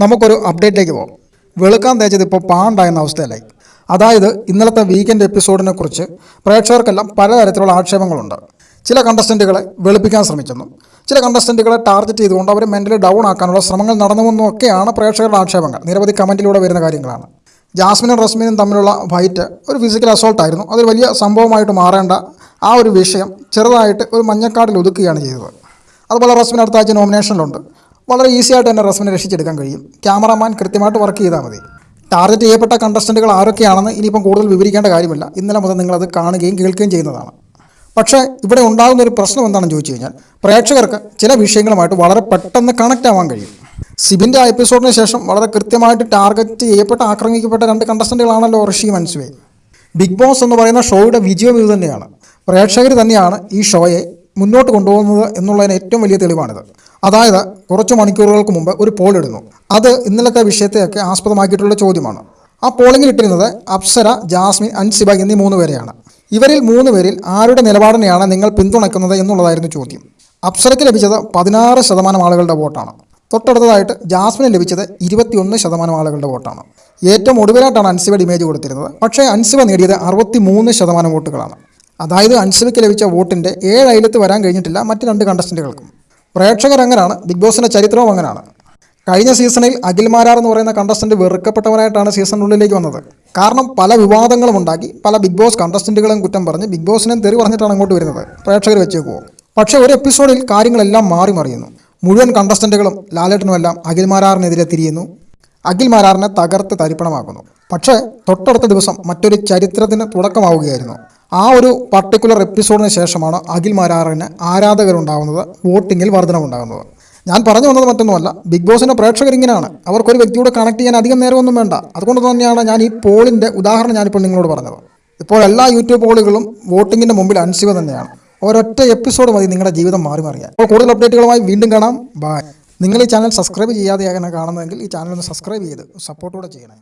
നമുക്കൊരു അപ്ഡേറ്റിലേക്ക് പോകാം. വെളുക്കാൻ തേച്ചത് ഇപ്പോൾ പാണ്ടായെന്ന അവസ്ഥയിലായി. അതായത് ഇന്നലത്തെ വീക്കെൻഡ് എപ്പിസോഡിനെ കുറിച്ച് പ്രേക്ഷകർക്കെല്ലാം പലതരത്തിലുള്ള ആക്ഷേപങ്ങളുണ്ട്. ചില കണ്ടസ്റ്റന്റുകളെ വെളുപ്പിക്കാൻ ശ്രമിച്ചെന്നും ചില കണ്ടസ്റ്റന്റുകളെ ടാർഗറ്റ് ചെയ്തുകൊണ്ട് അവരെ മെന്റലി ഡൗൺ ആക്കാനുള്ള ശ്രമങ്ങൾ നടന്നുവെന്നും ഒക്കെയാണ് പ്രേക്ഷകരുടെ ആക്ഷേപങ്ങൾ. നിരവധി കമന്റിലൂടെ വരുന്ന കാര്യങ്ങളാണ്. ജാസ്മിനും റസ്മിനും തമ്മിലുള്ള ഫൈറ്റ് ഒരു ഫിസിക്കൽ അസോൾട്ടായിരുന്നു അതൊരു വലിയ സംഭവമായിട്ട് മാറേണ്ട ആ ഒരു വിഷയം ചെറുതായിട്ട് ഒരു മഞ്ഞക്കാടിൽ ഒതുക്കുകയാണ് ചെയ്തത്. അതുപോലെ റസ്മിൻ അടുത്ത ആഴ്ച നോമിനേഷനിലുണ്ട് വളരെ ഈസി ആയിട്ട് തന്നെ റസ്മിനെ രക്ഷിച്ചെടുക്കാൻ കഴിയും. ക്യാമറമാൻ കൃത്യമായിട്ട് വർക്ക് ചെയ്താൽ മതി. ടാർഗറ്റ് ചെയ്യപ്പെട്ട കണ്ടസ്റ്റന്റുകൾ ആരൊക്കെയാണെന്ന് ഇനിയിപ്പം കൂടുതൽ വിവരിക്കേണ്ട കാര്യമില്ല. ഇന്നലെ മുതൽ നിങ്ങളത് കാണുകയും കേൾക്കുകയും ചെയ്യുന്നതാണ്. പക്ഷേ ഇവിടെ ഉണ്ടാകുന്ന ഒരു പ്രശ്നം എന്താണെന്ന് ചോദിച്ചു കഴിഞ്ഞാൽ പ്രേക്ഷകർക്ക് ചില വിഷയങ്ങളുമായിട്ട് വളരെ പെട്ടെന്ന് കണക്റ്റ് ആവാൻ കഴിയും. സിബിന്റെ ആ എപ്പിസോഡിന് ശേഷം വളരെ കൃത്യമായിട്ട് ടാർഗറ്റ് ചെയ്യപ്പെട്ട ആക്രമിക്കപ്പെട്ട രണ്ട് കണ്ടസ്റ്റന്റുകളാണല്ലോ ഋഷി മനസ്സുവേ ബിഗ് ബോസ് എന്ന് പറയുന്ന ഷോയുടെ വിജയം ഇത് തന്നെയാണ്. പ്രേക്ഷകർ തന്നെയാണ് ഈ ഷോയെ മുന്നോട്ട് കൊണ്ടുപോകുന്നത് എന്നുള്ളതിന് ഏറ്റവും വലിയ തെളിവാണിത്. അതായത് കുറച്ച് മണിക്കൂറുകൾക്ക് മുമ്പ് ഒരു പോൾ ഇടുന്നു. അത് ഇന്നലത്തെ വിഷയത്തെയൊക്കെ ആസ്പദമാക്കിയിട്ടുള്ള ചോദ്യമാണ്. ആ പോളിംഗിൽ ഇട്ടിരുന്നത് അപ്സര ജാസ്മിൻ അൻസിബ എന്നീ മൂന്ന് പേരെയാണ്. ഇവരിൽ മൂന്ന് പേരിൽ ആരുടെ നിലപാടിനെയാണ് നിങ്ങൾ പിന്തുണയ്ക്കുന്നത് എന്നുള്ളതായിരുന്നു ചോദ്യം. അപ്സരയ്ക്ക് ലഭിച്ചത് പതിനാറ് ശതമാനം ആളുകളുടെ വോട്ടാണ്. തൊട്ടടുത്തതായിട്ട് ജാസ്മിന് ലഭിച്ചത് ഇരുപത്തിയൊന്ന് ശതമാനം ആളുകളുടെ വോട്ടാണ്. ഏറ്റവും ഒടുവിലായിട്ടാണ് അൻസിബയുടെ ഇമേജ് കൊടുത്തിരുന്നത്. പക്ഷേ അൻസിബ നേടിയത് അറുപത്തി മൂന്ന് ശതമാനം വോട്ടുകളാണ്. അതായത് അൻസബിക്ക് ലഭിച്ച വോട്ടിന്റെ ഏഴ് അയലത്ത് വരാൻ കഴിഞ്ഞിട്ടില്ല മറ്റ് രണ്ട് കണ്ടസ്റ്റന്റുകൾക്കും പ്രേക്ഷകർ അങ്ങനെയാണ് ബിഗ് ബോസിന്റെ ചരിത്രവും അങ്ങനെയാണ് കഴിഞ്ഞ സീസണിൽ അഖിൽ മാരാർ എന്ന് പറയുന്ന കണ്ടസ്റ്റന്റ് വെറുക്കപ്പെട്ടവനായിട്ടാണ് സീസണിനുള്ളിലേക്ക് വന്നത്. കാരണം പല വിവാദങ്ങളും ഉണ്ടാക്കി പല ബിഗ് ബോസ് കണ്ടസ്റ്റന്റുകളും കുറ്റം പറഞ്ഞ് ബിഗ് ബോസിനെയും തെറി പറഞ്ഞിട്ടാണ് അങ്ങോട്ട് വരുന്നത്. പ്രേക്ഷകർ വെച്ചേക്കുമോ പക്ഷേ ഒരു എപ്പിസോഡിൽ കാര്യങ്ങളെല്ലാം മാറി മറിയുന്നു. മുഴുവൻ കണ്ടസ്റ്റന്റുകളും ലാലേട്ടനുമെല്ലാം അഖിൽ മാരാറിനെതിരെ തിരിയുന്നു. അഖിൽ മാരാറിനെ തകർത്ത് തരിപ്പണമാക്കുന്നു. പക്ഷേ തൊട്ടടുത്ത ദിവസം മറ്റൊരു ചരിത്രത്തിന് തുടക്കമാവുകയായിരുന്നു. ആ ഒരു പർട്ടിക്കുലർ എപ്പിസോഡിന് ശേഷമാണ് അഖിൽ മാരാറിന് ആരാധകരുണ്ടാകുന്നത് വോട്ടിങ്ങിൽ വർധനമുണ്ടാകുന്നത് ഞാൻ പറഞ്ഞു വന്നത് മറ്റൊന്നുമല്ല ബിഗ് ബോസിന്റെ പ്രേക്ഷകർ ഇങ്ങനെയാണ്. അവർക്കൊരു വ്യക്തിയോട് കണക്ട് ചെയ്യാൻ അധികം നേരമൊന്നും വേണ്ട. അതുകൊണ്ട് തന്നെയാണ് ഞാൻ ഈ പോളിന്റെ ഉദാഹരണം ഞാനിപ്പോൾ നിങ്ങളോട് പറഞ്ഞത്. ഇപ്പോൾ എല്ലാ യൂട്യൂബ് പോളുകളും വോട്ടിങ്ങിന്റെ മുമ്പിൽ അൻസിവ തന്നെയാണ്. ഒരൊറ്റ എപ്പിസോഡ് മതി നിങ്ങളുടെ ജീവിതം മാറി മറിയാൻ. അപ്പോൾ കൂടുതൽ അപ്ഡേറ്റുകളുമായി വീണ്ടും കാണാം. ബൈ നിങ്ങൾ ഈ ചാനൽ സബ്സ്ക്രൈബ് ചെയ്യാതെയാണ് കാണുന്നതെങ്കിൽ ഈ ചാനൽ ഒന്ന് സബ്സ്ക്രൈബ് ചെയ്ത് സപ്പോർട്ടോടെ ചെയ്യണേ.